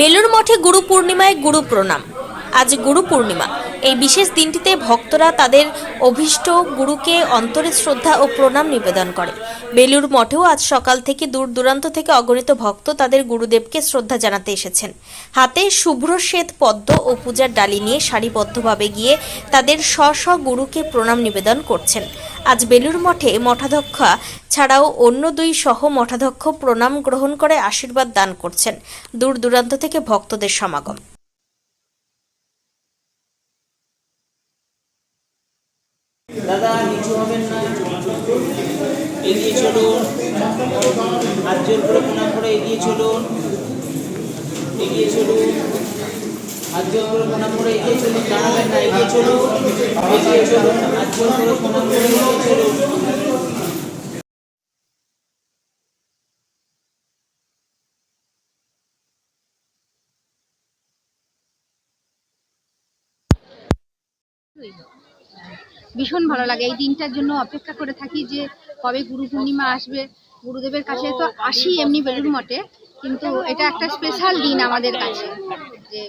বেলুর মঠে গুরু পূর্ণিমায় গুরু প্রণাম। আজ গুরু পূর্ণিমা। এই বিশেষ দিনটিতে ভক্তরা তাদের অভীষ্ট গুরুকে অন্তরে শ্রদ্ধা ও প্রণাম নিবেদন করে। বেলুর মঠেও আজ সকাল থেকে দূর দূরান্ত থেকে অগণিত ভক্ত তাদের গুরুদেবকে শ্রদ্ধা জানাতে এসেছেন। হাতে শুভ্র শ্বেত পদ্ম ও পূজার ডালি নিয়ে সারিবদ্ধভাবে গিয়ে তাদের স্ব স্ব গুরুকে প্রণাম নিবেদন করছেন। আজ বেলুর মঠে মঠাধ্যক্ষ ছাড়াও অন্য দুই সহ মঠাধ্যক্ষ প্রণাম গ্রহণ করে আশীর্বাদ দান করছেন দূর দূরান্ত থেকে ভক্তদের সমাগম। দাদা নিচু হবেন না? এগিয়ে চলুন। হাত জোর করে প্রণাম করে এগিয়ে চলুন। এগিয়ে চলুন। হাত জোর করে প্রণাম করে এগিয়ে চলুন। দাঁড়াবেন না, এগিয়ে চলুন। এগিয়ে চলুন। ভীষণ ভালো লাগে। এই দিনটার জন্য অপেক্ষা করে থাকি যে কবে গুরু পূর্ণিমা আসবে। গুরুদেবের কাছে তো আসি এমনি বেলুর মঠে, কিন্তু এটা একটা স্পেশাল দিন আমাদের কাছে। যে